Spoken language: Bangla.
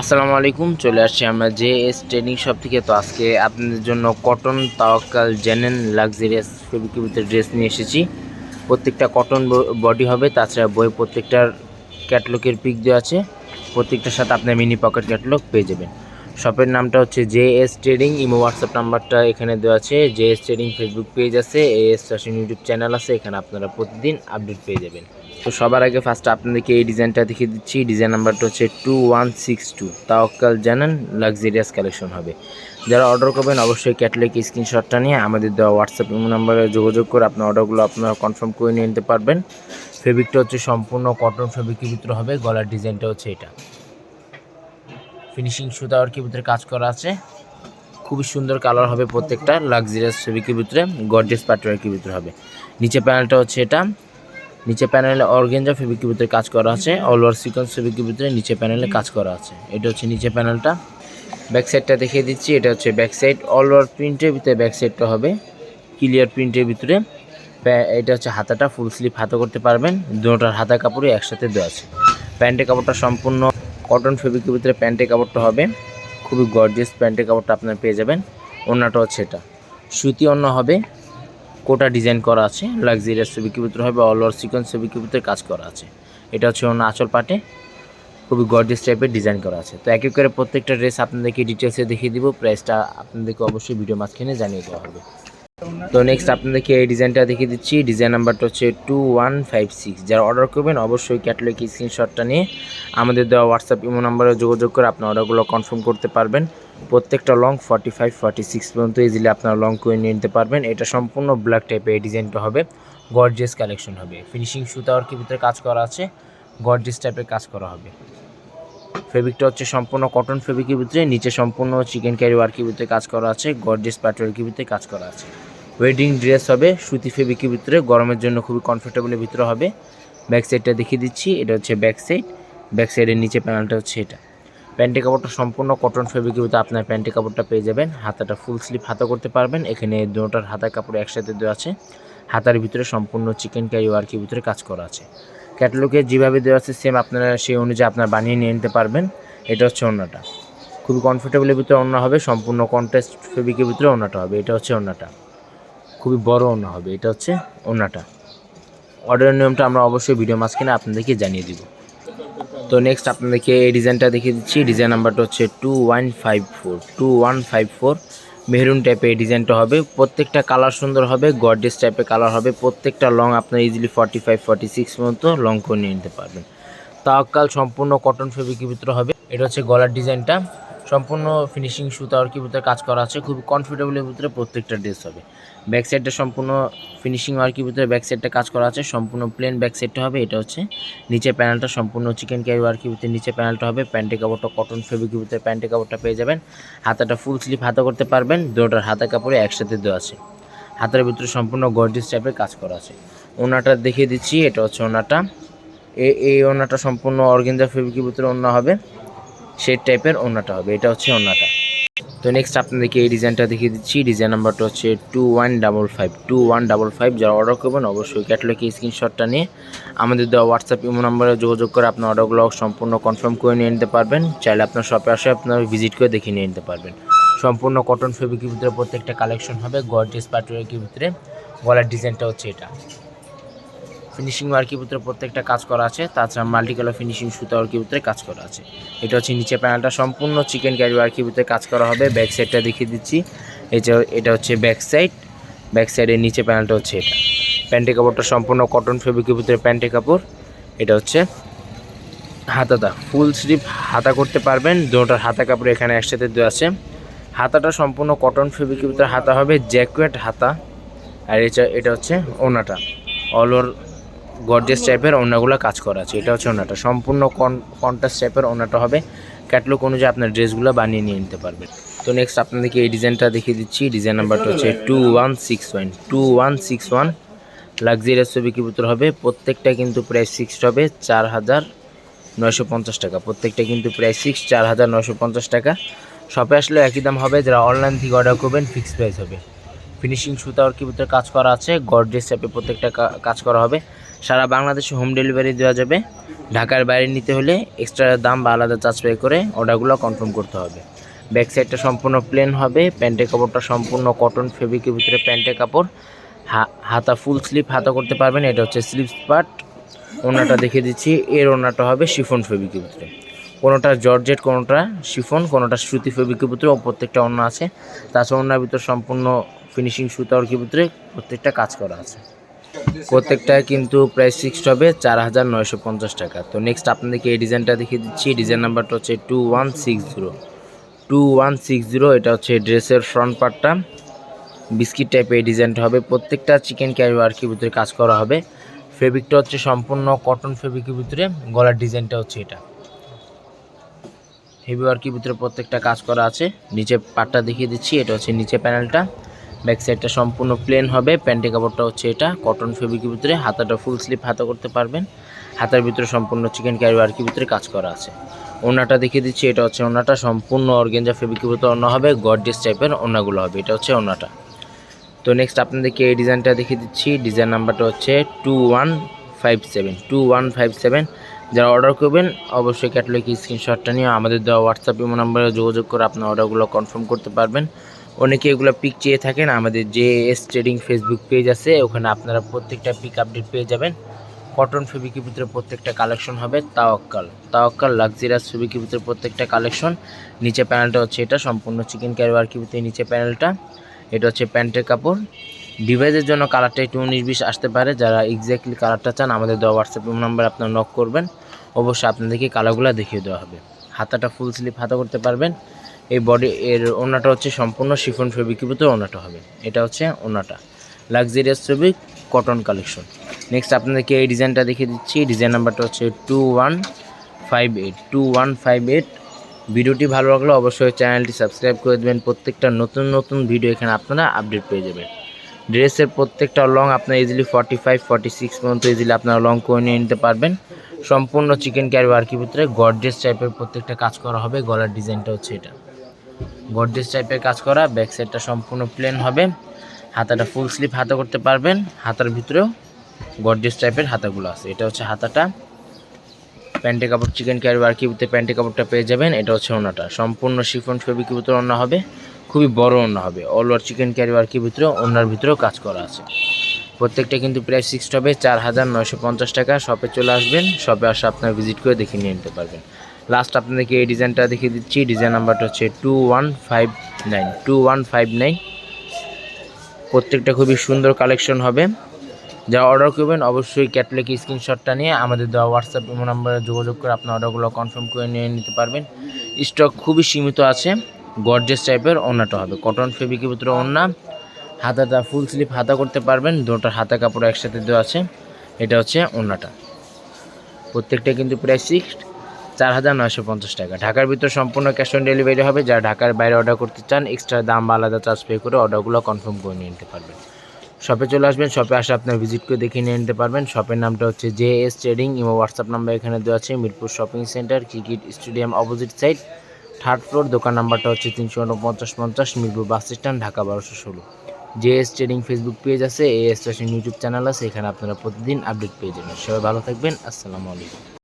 আসসালামু আলাইকুম, চলে আসছি আমরা জে এস ট্রেনিং শপ থেকে। তো আজকে আপনাদের জন্য কটন তাওয়াক্কাল জেনেন লাক্সারিয়াস ফেব্রিকের ড্রেস নিয়ে এসেছি। প্রত্যেকটা কটন বডি হবে, তাছাড়া বই প্রত্যেকটার ক্যাটলগের পিক দেওয়া আছে। প্রত্যেকটার সাথে আপনার মিনি পকেট ক্যাটলগ পেয়ে যাবেন। শপের নামটা হচ্ছে J S trading, Imo WhatsApp নাম্বারটা এখানে দেওয়া আছে। J S trading Facebook page আছে A S fashion YouTube channel আছে, এখানে আপনারা প্রতিদিন আপডেট পেয়ে যাবেন। তো সবার আগে ফার্স্ট আপনাদেরকে এই ডিজাইনটা দেখিয়ে দিচ্ছি। ডিজাইন নাম্বারটা হচ্ছে two one six two Tawakkal জানান লাক্সারিয়াস কালেকশন হবে। যারা অর্ডার করবেন, অবশ্যই ক্যাটলগ স্ক্রিনশটটা নিয়ে আমাদের দেওয়া হোয়াটসঅ্যাপ ইমো নাম্বারে যোগাযোগ করে আপনার অর্ডারগুলো আপনারা কনফার্ম করে নিয়ে নিতে পারবেন। ফেব্রিকটা হচ্ছে সম্পূর্ণ কটন ফেব্রিকের ভিতরে হবে, গলার ডিজাইনটা হচ্ছে এটা। ফিনিশিং সুতা আর কি ভিতরে কাজ করা আছে। খুবই সুন্দর কালার হবে প্রত্যেকটা লাক্সারিয়াস ফেব্রিকের ভিতরে গর্জেস পাটওয়ার্কের ভিতরে হবে। নিচে প্যানেলটা হচ্ছে এটা। নিচে প্যানেলে অর্গেঞ্জা ফেব্রিকের ভিতরে কাজ করা আছে অল ওভার সিকোয়েন্স ফেব্রিকের ভিতরে নিচে প্যানেলে কাজ করা আছে। এটা হচ্ছে নিচে প্যানেলটা ব্যাক সাইডটা দেখিয়ে দিচ্ছি, এটা হচ্ছে ব্যাক সাইড অল ওভার প্রিন্টের ভিতরে ব্যাক সাইডটা হবে। ক্লিয়ার প্রিন্টের ভিতরে। এটা হচ্ছে হাতাটা ফুল স্লিপ হাতা করতে পারবেন। দুটোটার হাতা কাপড়ই একসাথে দেওয়া আছে। প্যান্টের কাপড়টা সম্পূর্ণ কটন ফেব্রিকের ভিতরে প্যান্টের কাপড়টা হবে। খুবই গর্জিয়াস প্যান্টের কাপড়টা আপনার পেয়ে যাবেন। ওড়নাটা হচ্ছে এটা। সুতি অন্য হবে। কোটা ডিজাইন করা আছে। লাক্সারিয়াস ফেব্রিকের ভিতরে হবে অল ওভার সিকোয়েন্স ফেব্রিকের ভিতরে কাজ করা আছে। এটা হচ্ছে অন্য আঁচল পাটে। খুবই গর্জিয়াস টাইপের ডিজাইন করা আছে। তো এক এক করে প্রত্যেকটা ড্রেস আপনাদেরকে ডিটেলসে দেখিয়ে দিব। প্রাইসটা আপনাদেরকে অবশ্যই ভিডিও মাঝখানে জানিয়ে দেওয়া হবে। তো নেক্সট আপনাদেরকে এই ডিজাইনটা দেখিয়ে দিচ্ছি। ডিজাইন নাম্বারটা হচ্ছে টু ওয়ান ফাইভ সিক্স যারা অর্ডার করবেন, অবশ্যই ক্যাটালগ স্ক্রিনশটটা নিয়ে আমাদের দেওয়া হোয়াটসঅ্যাপ ইমো নাম্বারে যোগাযোগ করে আপনার অর্ডারগুলো কনফার্ম করতে পারবেন। প্রত্যেকটা long forty five forty six পর্যন্ত ইজিলি আপনারা লং করে নিয়ে নিতে পারবেন। এটা সম্পূর্ণ ব্ল্যাক টাইপের এই ডিজাইনটা হবে। গর্জিয়াস কালেকশন হবে। ফিনিশিং সুতা আর কি ভিতরে কাজ করা আছে। গর্জিয়াস টাইপের কাজ করা হবে। ফেব্রিকটা হচ্ছে সম্পূর্ণ কটন ফেব্রিকের ভিতরে। নিচে সম্পূর্ণ চিকেন ক্যারি ওয়ার্কের ভিতরে কাজ করা আছে। গর্জিয়াস প্যাটওয়ার্কের ভিতরে কাজ করা আছে। ওয়েডিং ড্রেস হবে, সুতি ফেব্রিকের ভিতরে, গরমের জন্য খুবই কমফোর্টেবলের ভিতরে হবে। ব্যাক সাইডটা দেখিয়ে দিচ্ছি, এটা হচ্ছে ব্যাক সাইড ব্যাক সাইডের নিচে প্যানেলটা হচ্ছে এটা। প্যান্টের কাপড়টা সম্পূর্ণ কটন ফেব্রিকের ভিতরে আপনার প্যান্টের কাপড়টা পেয়ে যাবেন। হাতাটা ফুল স্লিপ হাতা করতে পারবেন। এখানে দুটার হাতার কাপড় একসাথে দেওয়া আছে। হাতার ভিতরে সম্পূর্ণ চিকেন ক্যারি ওয়ার্কের ভিতরে কাজ করা আছে। ক্যাটালগে যেভাবে দেওয়া আছে সেম আপনারা সেই অনুযায়ী আপনার বানিয়ে নিয়ে নিতে পারবেন। এটা হচ্ছে ওড়নাটা। খুবই কমফোর্টেবলের ভিতরে অন্য হবে, সম্পূর্ণ কন্ট্রাস্ট ফেব্রিকের ভিতরে অন্যটা হবে। এটা হচ্ছে ওড়নাটা। খুবই বড় ওড়না হবে, এটা হচ্ছে ওড়নাটা। অর্ডারের নিয়মটা আমরা অবশ্যই ভিডিও মাঝখানে আপনাদেরকে জানিয়ে দিব। তো নেক্সট আপনাদেরকে এই ডিজাইনটা দেখিয়ে দিচ্ছি। ডিজাইন নাম্বারটা হচ্ছে two one five four two one five four maroon টাইপের এই ডিজাইনটা হবে। প্রত্যেকটা কালার সুন্দর হবে গর্ডেস টাইপের কালার হবে। প্রত্যেকটা লং আপনার easily forty five forty six মতো লং করে নিয়ে নিতে পারবেন। তাওয়াক্কাল সম্পূর্ণ কটন ফেব্রিকের ভিতরে হবে। এটা হচ্ছে গলার ডিজাইনটা সম্পূর্ণ ফিনিশিং সুতা আর কি ভিতরে কাজ করা আছে, খুব কমফোর্টেবলের ভিতরে প্রত্যেকটা ড্রেস হবে। ব্যাক সাইডটা সম্পূর্ণ ফিনিশিং আর কি ভিতরে ব্যাক সাইডটা কাজ করা আছে, সম্পূর্ণ প্লেন ব্যাক সাইডটা হবে, এটা হচ্ছে নিচে প্যানেলটা সম্পূর্ণ চিকেন ক্যারি আর কি ভিতরে নিচে প্যানেলটা হবে প্যান্টের কাপড়টা কটন ফেব্রিকের ভিতরে প্যান্টের কাপড়টা পেয়ে যাবেন। হাতাটা ফুল স্লিপ হাতা করতে পারবেন, দুটোর হাতা কাপড়ে একসাথে দেওয়া আছে। হাতের ভিতরে সম্পূর্ণ গর্জিয়াস টাইপের কাজ করা আছে। ওনাটা দেখিয়ে দিচ্ছি, এটা হচ্ছে ওনাটা। এই ওনাটা সম্পূর্ণ অর্গেঞ্জা ফেব্রিকের ভিতরে ওনা হবে। শেড টাইপের ওনাটা হবে। এটা হচ্ছে ওনাটা তো নেক্সট আপনাদেরকে এই ডিজাইনটা দেখিয়ে দিচ্ছি। ডিজাইন নাম্বারটা হচ্ছে two one double five two one double five যারা অর্ডার করবেন অবশ্যই ক্যাটালগে স্ক্রিনশটটা নিয়ে আমাদের দেওয়া হোয়াটসঅ্যাপ ইমো নাম্বারে যোগাযোগ করে আপনার অর্ডারগুলো সম্পূর্ণ কনফার্ম করে নিয়ে নিতে পারবেন। চাইলে আপনার শপে আসে আপনার ভিজিট করে দেখে নিয়ে নিতে পারবেন। সম্পূর্ণ কটন ফেব্রিকের ভিতরে প্রত্যেকটা কালেকশন হবে। গর্জিয়াস প্যাটওয়ার্কের ভিতরে গলার ডিজাইনটা হচ্ছে এটা। ফিনিশিং ওয়ার্কের ভিতরে প্রত্যেকটা কাজ করা আছে, তাছাড়া মাল্টি কালার ফিনিশিং সুতা ওয়ার্কের ভিতরে কাজ করা আছে। এটা হচ্ছে নিচে প্যানেলটা সম্পূর্ণ চিকেন ক্যারি ওয়ার্কের ভিতরে কাজ করা হবে। ব্যাক সাইডটা দেখিয়ে দিচ্ছি। এটা এটা হচ্ছে ব্যাক সাইড ব্যাক সাইডের নিচে প্যানেলটা হচ্ছে এটা। প্যান্টের কাপড়টা সম্পূর্ণ কটন ফেব্রিকের ভিতরে প্যান্টের কাপড়। এটা হচ্ছে হাতাটা। ফুল স্লিভ হাতা করতে পারবেন। দুটোর হাতা কাপড় এখানে একসাথে দেওয়া আছে। হাতাটা সম্পূর্ণ কটন ফেব্রিকের ভিতরে হাতা হবে। জ্যাকুয়েট হাতা। আর এটা এটা হচ্ছে ওনাটা। অল ওভার গর্জেস টাইপের ওনাগুলো কাজ করা আছে। এটা হচ্ছে ওনাটা সম্পূর্ণ কন কন্ট্রাস্ট টাইপের ওনাটা হবে। ক্যাটলগ অনুযায়ী আপনার ড্রেসগুলো বানিয়ে নিয়ে নিতে পারবেন। তো নেক্সট আপনাদেরকে এই ডিজাইনটা দেখিয়ে দিচ্ছি। ডিজাইন নাম্বারটা হচ্ছে two one six one two one six one luxurious ছবির ভিতর হবে। প্রত্যেকটা কিন্তু প্রাইস ফিক্সড হবে চার হাজার নয়শো পঞ্চাশ টাকা। প্রত্যেকটা কিন্তু প্রাইস ফিক্স চার হাজার নয়শো পঞ্চাশ টাকা। শপে আসলে একই দাম হবে। যারা অনলাইন থেকে অর্ডার করবেন ফিক্সড প্রাইস হবে। ফিনিশিং সুতা আর কি ভিতরে কাজ করা আছে। গর্জেস টাইপে প্রত্যেকটা কাজ করা হবে। সারা বাংলাদেশে হোম ডেলিভারি দেওয়া যাবে। ঢাকার বাইরে নিতে হলে এক্সট্রা দাম বা আলাদা চার্জ পে করে অর্ডারগুলো কনফার্ম করতে হবে। ব্যাক সাইডটা সম্পূর্ণ প্লেন হবে প্যান্টের কাপড়টা সম্পূর্ণ কটন ফেব্রিকের ভিতরে প্যান্টের কাপড়। হা- হাতা ফুল স্লিপ হাতা করতে পারবেন, এটা হচ্ছে স্লিপ পার্ট ওনাটা দেখে দিচ্ছি, এর ওনাটা হবে শিফন ফেব্রিকের ভিতরে। কোনোটা জর্জেট, কোনোটা শিফন কোনোটা সুতি ফেব্রিকের ভিতরে, ও প্রত্যেকটা অন্য আছে। তাছাড়া ওনার ভিতরে সম্পূর্ণ ফিনিশিং সুতা কি ভিতরে প্রত্যেকটা কাজ করা আছে। প্রত্যেকটা কিন্তু প্রাইস ফিক্সড হবে চার হাজার নয়শো পঞ্চাশ টাকা। তো নেক্সট আপনাদেরকে এই ডিজাইনটা দেখিয়ে দিচ্ছি। ডিজাইন নাম্বারটা হচ্ছে two one six zero two one six zero এটা হচ্ছে ড্রেসের ফ্রন্ট পার্টটা বিস্কিট টাইপের এই ডিজাইনটা হবে। প্রত্যেকটা চিকেন ক্যারি ওয়ার্কের ভিতরে কাজ করা হবে। ফেব্রিকটা হচ্ছে সম্পূর্ণ কটন ফেব্রিকের ভিতরে। গলার ডিজাইনটা হচ্ছে এটা। হেভি ওয়ার্কের ভিতরে প্রত্যেকটা কাজ করা আছে। নিচে পাটটা দেখিয়ে দিচ্ছি। এটা হচ্ছে নিচে প্যানেলটা ব্যাক সাইডটা সম্পূর্ণ প্লেন হবে, প্যান্টের কাপড়টা হচ্ছে এটা কটন ফেব্রিকের ভিতরে, হাতাটা ফুল স্লিপ হাতা করতে পারবেন। হাতার ভিতরে সম্পূর্ণ চিকেন ক্যারি ওয়ার্কের ভিতরে কাজ করা আছে। ওনাটা দেখিয়ে দিচ্ছি, এটা হচ্ছে ওনাটা, সম্পূর্ণ অর্গেঞ্জা ফেব্রিকের ভিতরে অন্য হবে গডডেস টাইপের ওনাগুলো হবে, এটা হচ্ছে ওনাটা। তো নেক্সট আপনাদেরকে এই ডিজাইনটা দেখিয়ে দিচ্ছি ডিজাইন নাম্বারটা হচ্ছে two one five seven two one five seven যারা অর্ডার করবেন, অবশ্যই ক্যাটালগ স্ক্রিনশটটা নিয়ে আমাদের দেওয়া হোয়াটসঅ্যাপ ইমো নাম্বারে যোগাযোগ করে আপনার অর্ডারগুলো কনফার্ম করতে পারবেন। অনেকে এগুলো পিক চেয়ে থাকেন। আমাদের যে এস ট্রেডিং ফেসবুক পেজ আছে, ওখানে আপনারা প্রত্যেকটা পিক আপডেট পেয়ে যাবেন। কটন ফেব্রিকের ভিতরে প্রত্যেকটা কালেকশন হবে তাওয়াক্কাল তাওয়াক্কাল লাক্সারিয়াস ফেব্রিকের ভিতরে প্রত্যেকটা কালেকশন নিচে প্যানেলটা হচ্ছে এটা, সম্পূর্ণ চিকেন ক্যারি ওয়ার্কের ভিতরে নিচে প্যানেলটা এটা হচ্ছে প্যান্টের কাপড়। ডিভাইসের জন্য কালারটা একটু উনিশ বিশ আসতে পারে। যারা এক্স্যাক্টলি কালারটা চান, আমাদের দেওয়া হোয়াটসঅ্যাপ নাম্বার আপনারা নক করবেন। অবশ্যই আপনাদেরকে কালারগুলো দেখিয়ে দেওয়া হবে। হাতাটা ফুল স্লিপ হাতা করতে পারবেন। এই বডি এর ওনাটা হচ্ছে সম্পূর্ণ শিফন ফেব্রিকের ভিতরে ওনাটা হবে। এটা হচ্ছে ওনাটা। Luxurious fabric cotton collection next আপনাদেরকে এই ডিজাইনটা দেখিয়ে দিচ্ছি। ডিজাইন নাম্বারটা হচ্ছে two one five eight two one five eight ভিডিওটি ভালো লাগলে অবশ্যই চ্যানেলটি সাবস্ক্রাইব করে দেবেন। প্রত্যেকটা নতুন নতুন ভিডিও এখানে আপনারা আপডেট পেয়ে যাবেন। ড্রেসের প্রত্যেকটা লং আপনার easily forty five forty six পর্যন্ত ইজিলি আপনারা লং করে নিয়ে নিতে পারবেন। সম্পূর্ণ চিকেন ক্যারি ওয়ার্কের ভিতরে গডরেজ টাইপের প্রত্যেকটা কাজ করা হবে। গলার ডিজাইনটা হচ্ছে এটা। গডরেজ টাইপের কাজ করা ব্যাক সাইডটা সম্পূর্ণ প্লেন হবে। হাতাটা ফুল স্লিপ হাতা করতে পারবেন। হাতার ভিতরেও গডরেজ টাইপের হাতাগুলো আছে। এটা হচ্ছে হাতাটা। প্যান্টের কাপড় চিকেন ক্যারি ওয়ার্কের ভিতরে প্যান্টের কাপড়টা পেয়ে যাবেন। এটা হচ্ছে ওনাটা। সম্পূর্ণ শিফন ফেব্রিকের ভিতরে ওনা হবে। খুবই বড় ওনা হবে। অল ওভার চিকেন ক্যারি ওয়ার্কের ভিতরে ওনার ভিতরেও কাজ করা আছে। প্রত্যেকটা কিন্তু প্রাইস ফিক্সড হবে। চার হাজার নয়শো পঞ্চাশ টাকা। শপে চলে আসবেন। শপে আসে আপনার ভিজিট করে দেখে নিয়ে নিতে পারবেন। লাস্ট আপনাদেরকে এই ডিজাইনটা দেখিয়ে দিচ্ছি। ডিজাইন নাম্বারটা হচ্ছে two one five nine two one five nine প্রত্যেকটা খুবই সুন্দর কালেকশন হবে। যা অর্ডার করবেন, অবশ্যই ক্যাটলগ স্ক্রিনশটটা নিয়ে আমাদের দেওয়া হোয়াটসঅ্যাপ ইমো নাম্বারে যোগাযোগ করে আপনার অর্ডারগুলো কনফার্ম করে নিয়ে নিতে পারবেন। স্টক খুবই সীমিত আছে। গর্জেস টাইপের ওনাটা হবে। কটন ফেব্রিকের ভিতরে ওনা হাতাটা ফুল স্লিপ হাতা করতে পারবেন। দুটোর হাতা কাপড় একসাথে দেওয়া আছে। এটা হচ্ছে ওনাটা প্রত্যেকটা কিন্তু প্রায় ফিক্সড চার হাজার নয়শো পঞ্চাশ টাকা। ঢাকার ভিতর সম্পূর্ণ ক্যাশ অন ডেলিভারি হবে। যারা ঢাকার বাইরে অর্ডার করতে চান এক্সট্রা দাম বা আলাদা চার্জ পে করে অর্ডারগুলো কনফার্ম করে নিয়ে নিতে পারবেন। শপে চলে আসবেন শপে আসে আপনার ভিজিট করে দেখে নিয়ে নিতে পারবেন। শপের নামটা হচ্ছে J S trading Imo WhatsApp number এখানে দেওয়া আছে। Mirpur shopping centre cricket stadium opposite side third floor দোকান নাম্বারটা হচ্ছে তিনশো উনপঞ্চাশ পঞ্চাশ, মিরপুর বাস স্ট্যান্ড ঢাকা বারোশো ষোলো। J S trading Facebook page আছে এ এস ইউটিউব চ্যানেল আছে, এখানে আপনারা প্রতিদিন আপডেট পেয়ে যাবেন। সবাই ভালো থাকবেন, আসসালামু আলাইকুম।